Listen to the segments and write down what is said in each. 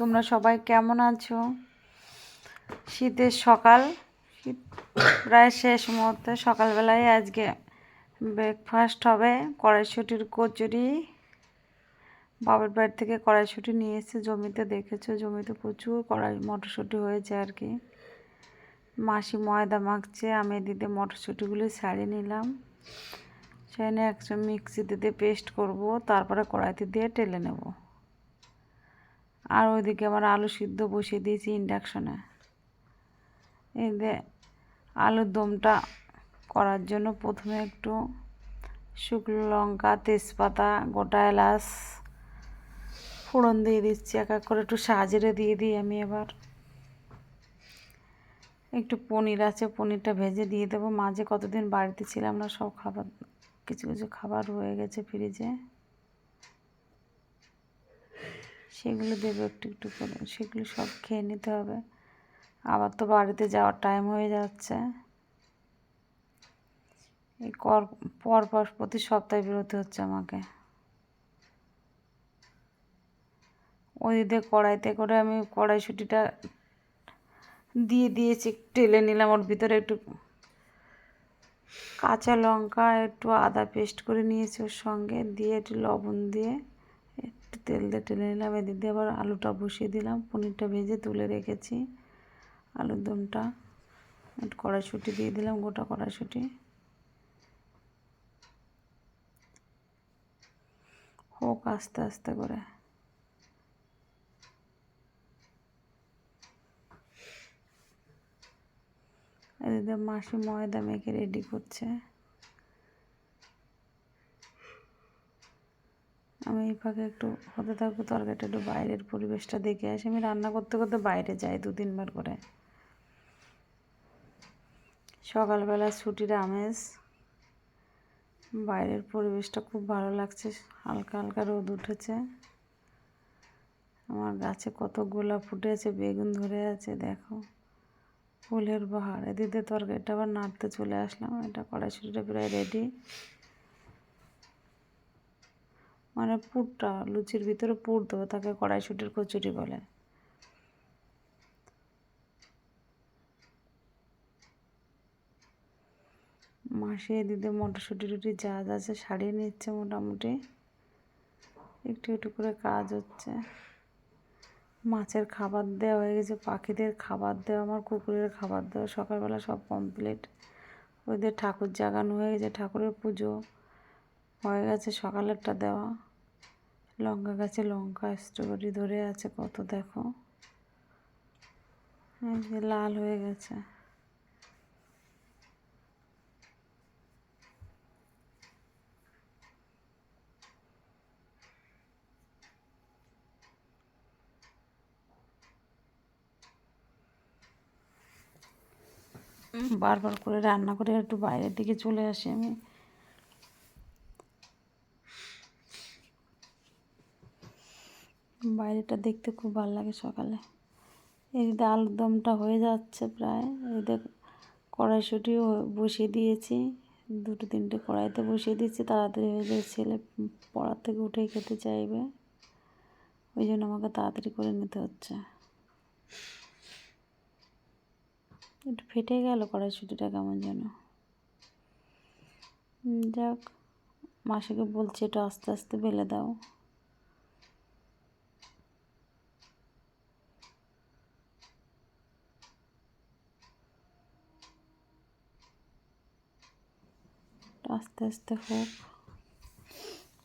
তোমরা সবাই কেমন আছো? শীতের সকাল, শীত প্রায় শেষ মুহূর্তে, সকালবেলায় আজকে ব্রেকফাস্ট হবে, কড়াইশুটির কচুরি। বাবার বাড়ি থেকে কড়াইশুটি নিয়ে এসে জমিতে দেখেছ, জমিতে প্রচুর কড়াই, মটরশুঁটি হয়েছে আর কি। মাসি ময়দা মাখছে, আমি দিতে মটরশুঁটিগুলি ছাড়িয়ে নিলাম। সেখানে একশো মিক্সিতে দিয়ে পেস্ট করব, তারপরে কড়াইতে দিয়ে টেলে নেব। আর ওইদিকে আমার আলু সিদ্ধ বসিয়ে দিয়েছি ইন্ডাকশনে। যে আলুর দমটা করার জন্য প্রথমে একটু শুকনো লঙ্কা, তেজপাতা, গোটা এলাচ, ফোড়ন দিয়ে দিচ্ছি, এক এক করে একটু সাজেরে দিয়ে দিই আমি এবার। একটু পনির আছে, পনিরটা ভেজে দিয়ে দেবো। মাঝে কতদিন বাড়িতে ছিলাম না সব খাবার, কিছু কিছু খাবার রয়ে গেছে ফ্রিজে সেগুলো দেবো একটু একটু করে। সেগুলো সব খেয়ে নিতে হবে। আবার তো বাড়িতে যাওয়ার টাইম হয়ে যাচ্ছে। এই কর, পর পর প্রতি সপ্তাহে বেরোতে হচ্ছে আমাকে। ওই দিয়ে কড়াইতে করে আমি কড়াইশুটিটা দিয়ে দিয়েছি টেলে নিলাম ওর ভিতরে একটু। কাঁচা লঙ্কা, একটু আদা পেস্ট করে নিয়েছি ওর সঙ্গে, দিয়ে একটু লবণ দিয়ে তেল দিয়ে টেলে নিলাম, এদিক দিয়ে আবার আলুটা বসিয়ে দিলাম, পনিরটা ভেজে তুলে রেখেছি, আলুর দমটা, কড়াইশুঁটি দিয়ে দিলাম, গোটা কড়াইশুঁটি। হোক আস্তে আস্তে করে। এদিকে মাসি ময়দা মেখে রেডি করছে। আমি এই ফাঁকে একটু হতে থাকব, তরকারিটা একটু বাইরের পরিবেশটা দেখে আসি। আমি রান্না করতে করতে বাইরে যাই দু তিনবার করে। সকালবেলা ছুটির আমেজ। বাইরের পরিবেশটা খুব ভালো লাগছে, হালকা হালকা রোদ উঠেছে। আমার গাছে কত গোলাপ ফুটে আছে, বেগুন ধরে আছে, দেখো। ফুলের বাহার। এদিকে তরকারিটা আবার নাড়তে চলে আসলাম, এটা কড়াইশুটিটা প্রায় রেডি মানে পুরটা, লুচির ভিতরে পুর দেবো, তাকে কড়াইশুটির কচুরি বলে। মাসি এদিকে মটরশুঁটি টুটি যা যা আছে সারিয়ে নিচ্ছে মোটামুটি। একটু একটু করে কাজ হচ্ছে। মাছের খাবার দেওয়া হয়ে গেছে, পাখিদের খাবার দেওয়া, আমার কুকুরের খাবার দেওয়া, সকালবেলা সব কমপ্লিট ওদের ঠাকুর জাগানো হয়ে গেছে, ঠাকুরের পুজো হয়ে গেছে, সকালেরটা দেওয়া। লঙ্কা গাছে লঙ্কা স্ট্রবেরি ধরে আছে, কত দেখো। লাল হয়ে গেছে। বারবার করে রান্না করে একটু বাইরের দিকে চলে আসি আমি। বাইরেটা দেখতে খুব ভালো লাগে সকালে। এদিকে আলুর দমটা হয়ে যাচ্ছে প্রায়। এদিকে কড়াইশুটিও বসিয়ে দিয়েছি। দুটো তিনটে কড়াইতে বসিয়ে দিয়েছি। তাড়াতাড়ি হয়ে যায় ছেলে পড়ার থেকে উঠেই খেতে চাইবে। ওই জন্য আমাকে তাড়াতাড়ি করে নিতে হচ্ছে। একটু ফেটে গেল কড়াইশুটিটা কেমন যেন। যাক, মাসিকে বলছি একটু আস্তে আস্তে বেলে দাও। আস্তে আস্তে হোক।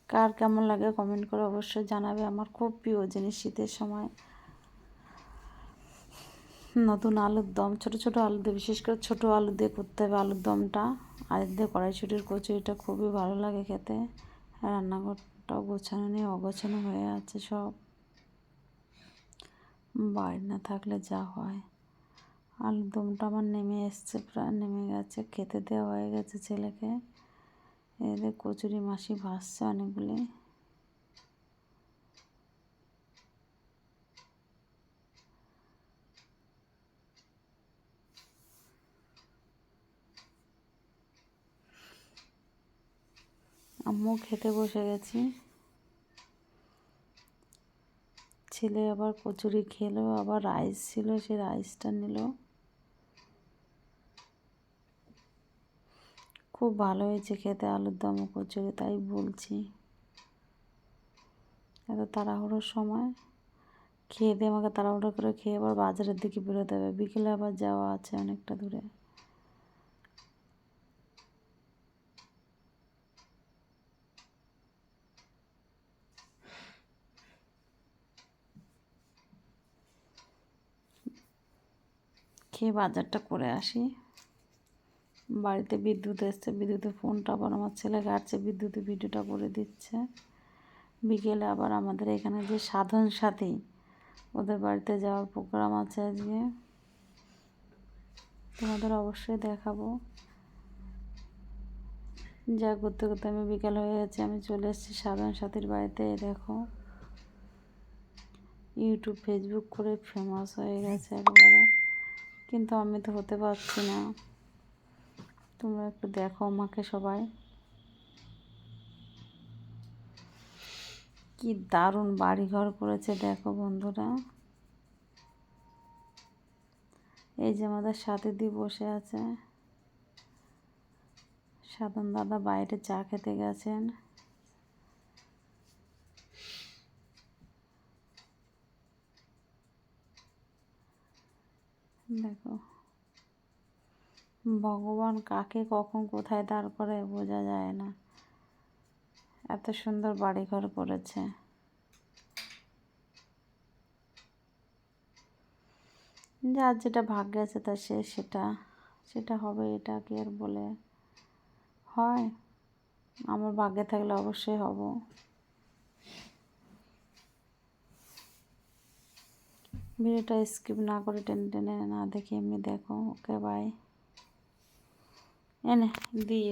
কার কেমন লাগে কমেন্ট করে অবশ্যই জানাবে। আমার খুব প্রিয় জিনিস শীতের সময়। নতুন আলুর দম, ছোট ছোট আলু দিয়ে, বিশেষ করে ছোটো আলু দিয়ে করতে হবে আলুর দমটা। আর দিয়ে কড়াইশুটির কচুরিটা খুবই ভালো লাগে খেতে। রান্নাঘরটাও গোছানো নেই, অগোছানো হয়ে আছে সব। বাড়ি না থাকলে যা হয়। আলুর দমটা আমার নেমে এসছে, প্রায় নেমে গেছে। খেতে দেওয়া হয়ে গেছে ছেলেকে। এদের কচুরি মাসি ভাসছে অনেকগুলি। আম্মু খেতে বসে গেছি। ছেলে আবার কচুরি খেলো, আবার রাইস ছিল, সে রাইসটা নিল। খুব ভালো হয়েছে খেতে, আলুর দম কচুরি তাই বলছি। এত তাড়াহুড়োর সময় খেয়ে দিয়ে আমাকে তাড়াহুড়ো করে খেয়ে আবার বাজারের দিকে বেরোতে হবে। বিকেলে আবার যাওয়া আছে অনেকটা দূরে। খেয়ে বাজারটা করে আসি। বাড়িতে বিদ্যুৎ এসছে, বিদ্যুতে ফোনটা আবার আমার ছেলে ঘাটছে বিদ্যুতে ভিডিওটা করে দিচ্ছে। বিকেলে আবার আমাদের এখানে যে সাধন সাথী, ওদের বাড়িতে যাওয়ার প্রোগ্রাম আছে আজকে। তোমাদের অবশ্যই দেখাবো। যা করতে করতে আমি বিকেল হয়ে গেছে, আমি চলে এসেছি সাধন সাথীর বাড়িতে দেখো। ইউটিউব ফেসবুক করে ফেমাস হয়ে গেছে একবারে। কিন্তু আমি তো হতে পারছি না। তোমরা একটু দেখো আমাকে সবাই। কি দারুণ বাড়িঘর করেছে, দেখো বন্ধুরা। এই যে আমাদের সাথে দি বসে আছে। সাধন দাদা বাইরে চা খেতে গেছেন। দেখো। ভগবান কাকে কখন কোথায় দাঁড় করে বোঝা যায় না। এত সুন্দর বাড়িঘর করেছে। যার যেটা ভাগ্যে আছে তা সে সেটা সেটা হবে এটা কি আর বলে হয়। আমার ভাগ্যে থাকলে অবশ্যই হব। ভিডিওটা স্কিপ না করে টেনে টেনে না দেখে এমনি দেখো। ওকে বাই এনে দিয়ে